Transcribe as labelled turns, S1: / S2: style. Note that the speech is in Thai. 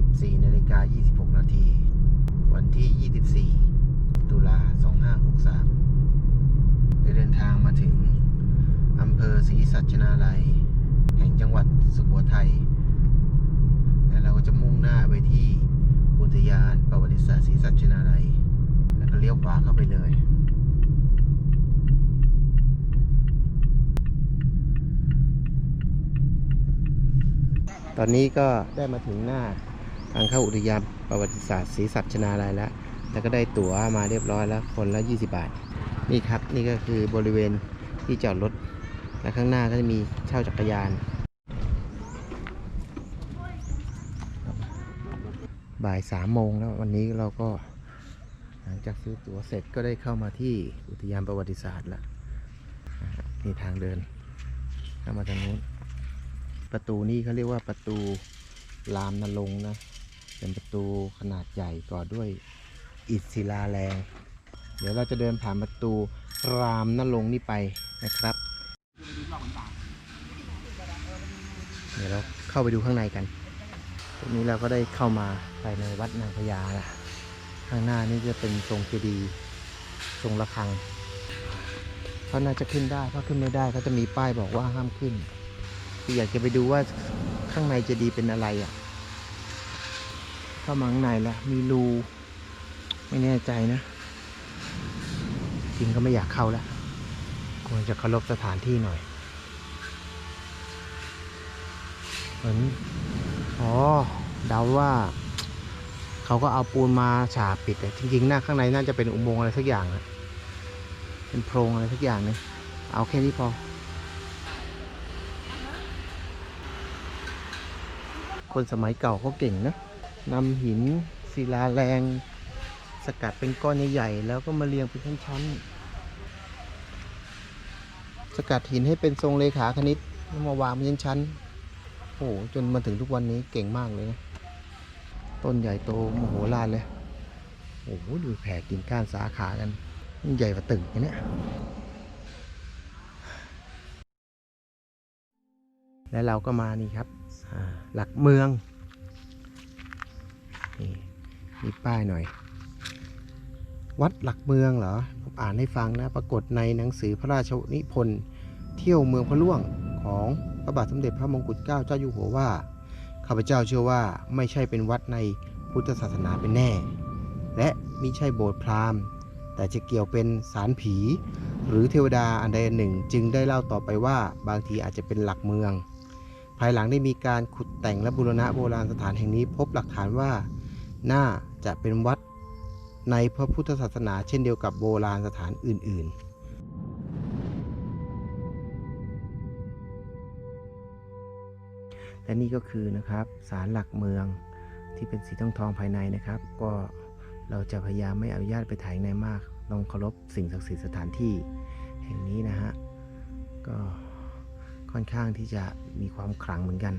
S1: 14นาฬิกา26 นาที วันที่ 24 ตุลา 2563 ได้เดินทางมาถึงอำเภอศรีสัชนาลัย แห่งจังหวัดสุโขทัย แล้วเราก็จะมุ่งหน้าไปที่อุทยานประวัติศาสตร์ศรีสัชนาลัย แล้วก็เลี้ยวขวาเข้าไปเลยตอนนี้ก็ได้มาถึงหน้า ทางเข้าอุทยานประวัติศาสตร์ศรีสัชนาลัยแล้ว แล้วก็ได้ตั๋วมาเรียบร้อยแล้ว คนละ 20 บาท นี่ครับ นี่ก็คือบริเวณที่จอดรถ และข้างหน้าก็จะมีเช่าจักรยาน บ่ายสามโมงแล้ววันนี้เราก็หลังจากซื้อตั๋วเสร็จก็ได้เข้ามาที่อุทยานประวัติศาสตร์แล้วนะฮะนี่ทางเดินเข้ามาทางนู้นประตูนี้เขาเรียกว่าประตูรามนรงนะ เป็นประตูขนาดใหญ่ก่อด้วยอิฐศิลาแรง เดี๋ยวเราจะเดินผ่านประตูรามนรงนี่ไปนะครับเดี๋ยวเราเข้าไปดูข้างในกันตรงนี้เราก็ได้เข้ามาภายในวัดนางพญาละข้างหน้านี่จะเป็นทรงเจดีย์ทรงระฆังเขาน่าจะขึ้นได้ถ้าขึ้นไม่ได้ก็จะมีป้ายบอกว่าห้ามขึ้นอยากจะไปดูว่าข้างในเจะดีย์เป็นอะไรอะ เข้ามาข้างในแล้วมีรูไม่แน่ใจนะ จริงก็ไม่อยากเข้าแล้วควรจะเคารพสถานที่หน่อย เหมือนอ๋อเดาว่าเขาก็เอาปูนมาฉาปิดแต่จริงๆหน้าข้างในน่าจะเป็นอุโมงค์อะไรสักอย่างอะเป็นโพรงอะไรสักอย่างหนึงเอาแค่นี้พอคนสมัยเก่าเขาเก่งนะ นำหินศิลาแรง สกัดเป็นก้อนใหญ่ๆแล้วก็มาเรียงเป็นชั้นๆ สกัดหินให้เป็นทรงเลขาคณิตแล้วมาวางเป็นชั้นๆโอ้โหจนมาถึงทุกวันนี้เก่งมากเลยนะต้นใหญ่โตมโหฬารเลยโอ้โหดูแผ่กิ่งก้านสาขากันมันใหญ่กว่าตึกเนี้ยและเราก็มานี่ครับ หลักเมือง นี่มีป้ายหน่อย วัดหลักเมืองเหรอ ผมอ่านให้ฟังนะ ปรากฏในหนังสือพระราชนิพนธ์เที่ยวเมืองพระล่วงของพระบาทสมเด็จพระมงกุฎเกล้าเจ้าอยู่หัวว่าข้าพเจ้าเชื่อว่าไม่ใช่เป็นวัดในพุทธศาสนาเป็นแน่ และมิใช่โบสถ์พราหมณ์ แต่จะเกี่ยวเป็นสารผี หรือเทวดาอันใดอันหนึ่งจึงได้เล่าต่อไปว่าบางทีอาจจะเป็นหลักเมือง ภายหลังได้มีการขุดแต่งและบูรณะโบราณสถานแห่งนี้พบหลักฐานว่า น่าจะเป็นวัดในพระพุทธศาสนาเช่นเดียวกับโบราณสถานอื่น ๆและนี่ก็คือนะครับศาลหลักเมืองที่เป็นสีทองทองภายในนะครับ ก็เราจะพยายามไม่อนุญาตไปถ่ายในมากต้องเคารพสิ่งศักดิ์สิทธิ์สถานที่แห่งนี้นะฮะก็ค่อนข้างที่จะมีความขลังเหมือนกัน